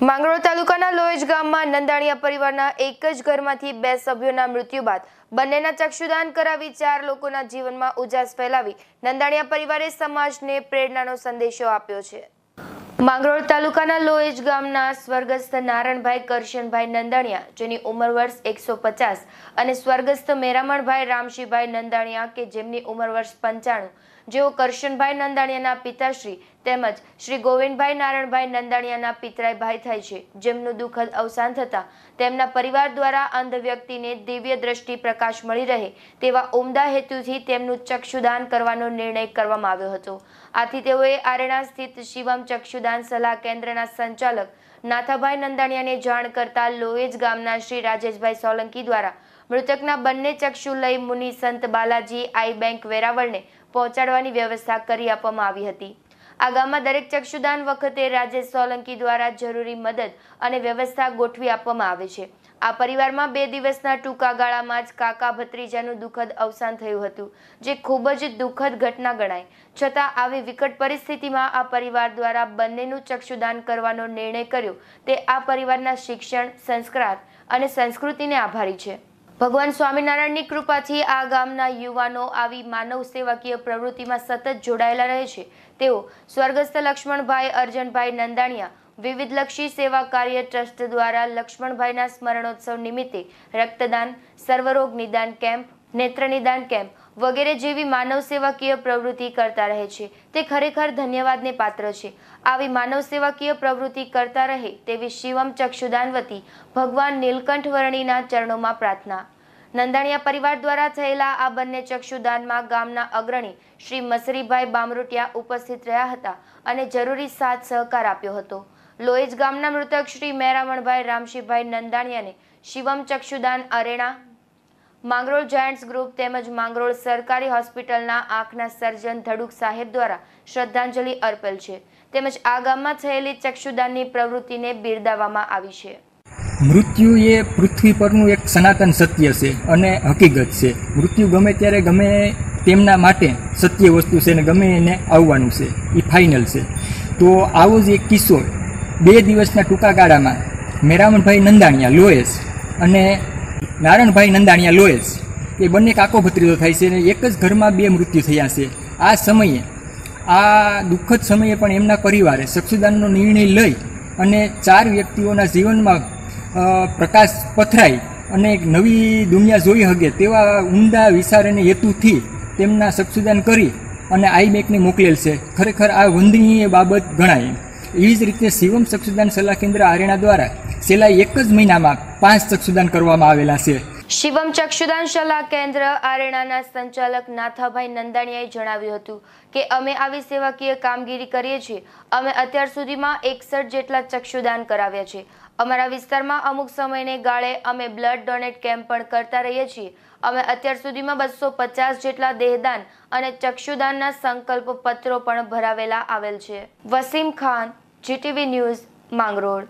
માંગરોળ તાલુકાના લોહેજ ગામમાં નંદાણીયા પરિવારના એક જ ઘરમાંથી બે સભ્યોના મૃત્યુ બાદ બંનેના ચક્ષુદાન કરાવી ચાર લોકોના જીવનમાં ઉજાસ ફેલાવી નંદાણીયા પરિવારે સમાજને પ્રેરણાનો સંદેશો આપ્યો છે. માંગરોળ તાલુકાના લોહેજ ગામના સ્વર્ગસ્થ નારણભાઈ કરશનભાઈ નંદાણીયા, જેની ઉંમર વર્ષ એકસો પચાસ, અને સ્વર્ગસ્થ મેરામણભાઈ રામશીભાઈ નંદાણીયા, કે જેમની ઉંમર વર્ષ પંચાણું જેઓ કરશનભાઈ નંદાણીયાના પિતાશ્રી તેમજ શ્રી ગોવિંદભાઈ નારણભાઈ નંદાણીયાના પિતરાય ભાઈ થાય છે. જેમનું દુઃખદ અવસાન થતા તેમના પરિવાર દ્વારા અંધ વ્યક્તિને દિવ્ય દ્રષ્ટિ પ્રકાશ મળી રહે તેવા ઉમદા હેતુથી તેમનું ચક્ષુદાન કરવાનો નિર્ણય કરવામાં આવ્યો હતો. આથી તેઓએ આરણા સ્થિત શિવમ ચક્ષુદાન સલાહ કેન્દ્રના સંચાલક નાથાભાઈ નંદાણીયાને જાણ કરતા લોએજ ગામના શ્રી રાજેશભાઈ સોલંકી દ્વારા મૃતકના બંને ચક્ષુ લઈ મુનિ સંત બાલાજી આઈ બેંક વેરાવળને પહોંચાડવાની વ્યવસ્થા કરી આપવામાં આવી હતી. આ ગામમાં દરેક ચક્ષુદાન વખતે રાજેશ સોલંકી દ્વારા જરૂરી મદદ અને વ્યવસ્થા ગોઠવી આપવામાં આવે છે. આ પરિવારમાં બે દિવસના ટૂંકા ગાળામાં જ કાકા ભત્રીજાનું દુઃખદ અવસાન થયું હતું, જે ખૂબ જ દુઃખદ ઘટના ગણાય. છતાં આવી વિકટ પરિસ્થિતિમાં આ પરિવાર દ્વારા બંનેનું ચક્ષુદાન કરવાનો નિર્ણય કર્યો. તે આ પરિવારના શિક્ષણ, સંસ્કાર અને સંસ્કૃતિને આભારી છે. ભગવાન સ્વામિનારાયણની કૃપાથી આ ગામના યુવાનો આવી માનવ સેવાકીય પ્રવૃત્તિમાં સતત જોડાયેલા રહે છે. તેઓ સ્વર્ગસ્થ લક્ષ્મણભાઈ અર્જનભાઈ નંદાણિયા, વિવિધલક્ષી સેવા કાર્ય ટ્રસ્ટ દ્વારા લક્ષ્મણભાઈના સ્મરણોત્સવ નિમિત્તે રક્તદાન, સર્વરોગ નિદાન કેમ્પ નેત્ર નિદાન કેમ્પ વગેરે જેવી માનવ સેવાકીય પ્રવૃત્તિ કરતા રહે છે. તે ખરેખર ધન્યવાદને પાત્ર છે. આવી માનવ સેવાકીય પ્રવૃત્તિ કરતા રહે તેવી શિવમ ચક્ષુદાન વતી ભગવાન નીલકંઠ વર્ણીના ચરણોમાં પ્રાર્થના. નંદાણીયા પરિવાર દ્વારા થયેલા આ બંને ચક્ષુદાનમાં ગામના અગ્રણી શ્રી મસરીભાઈ બામરોટિયા ઉપસ્થિત રહ્યા હતા અને જરૂરી સાથ સહકાર આપ્યો હતો. લોએજ ગામના મૃતક શ્રી મેરામણભાઈ રામશીભાઈ નંદાણીયાને શિવમ ચક્ષુદાન અરેણા માંગરોળ જાયન્ટ્સ ગ્રુપ તેમજ માંગરોળ સરકારી હોસ્પિટલના આંખના સર્જન ધડુક સાહેબ દ્વારા શ્રદ્ધાંજલિ અર્પેલ છે. તેમજ આ ગામમાં થયેલી ચક્ષુદાનની પ્રવૃત્તિને બિરદાવવામાં આવી છે. મૃત્યુ એ પૃથ્વી પરનું એક સનાતન સત્ય છે અને હકીકત છે. મૃત્યુ ગમે ત્યારે ગમે તેમના માટે સત્ય વસ્તુ છે અને ગમે એને આવવાનું છે. એ ફાઇનલ છે. તો આવો જ એક કિસ્સો. બે દિવસના ટૂંકા ગાળામાં મેરામણભાઈ નંદાણીયા, લોએસ અને નારણભાઈ નંદાણીયા લોએસ એ બંને કાકો ભત્રીજો થાય છે અને એક જ ઘરમાં બે મૃત્યુ થયા છે. આ સમયે, આ દુઃખદ સમયે પણ એમના પરિવારે સક્ષુદાનનો નિર્ણય લઈ અને ચાર વ્યક્તિઓના જીવનમાં પ્રકાશ પથરાય અને એક નવી દુનિયા જોઈ શકે તેવા ઊંડા વિચાર અને હેતુથી તેમના ચક્ષુદાન કરી અને આઈ બેંકને મોકલેલ છે. ખરેખર આ વંદનીય બાબત ગણાય. એવી જ રીતે શિવમ ચક્ષુદાન સલાહ કેન્દ્ર આરેણા દ્વારા છેલ્લા એક જ મહિનામાં પાંચ ચક્ષુદાન કરવામાં આવેલા છે. શિવમ ચક્ષુદાન સલાહ કેન્દ્ર આરેણાના સંચાલક નાથાભાઈ નંદાણીયાએ જણાવ્યું હતું કે, અમે આવી સેવાકીય કામગીરી કરીએ છીએ. અમે અત્યાર સુધીમાં એકસઠ જેટલા ચક્ષુદાન કરાવ્યા છે. અમારા વિસ્તારમાં અમુક સમયને ગાળે અમે બ્લડ ડોનેટ કેમ્પ પણ કરતા રહીએ છીએ. અમે અત્યાર સુધીમાં બસો પચાસ જેટલા દેહદાન અને ચક્ષુદાનના સંકલ્પ પત્રો પણ ભરાવેલા આવેલ છે. Wasim Khan, GTV news, Mangrol.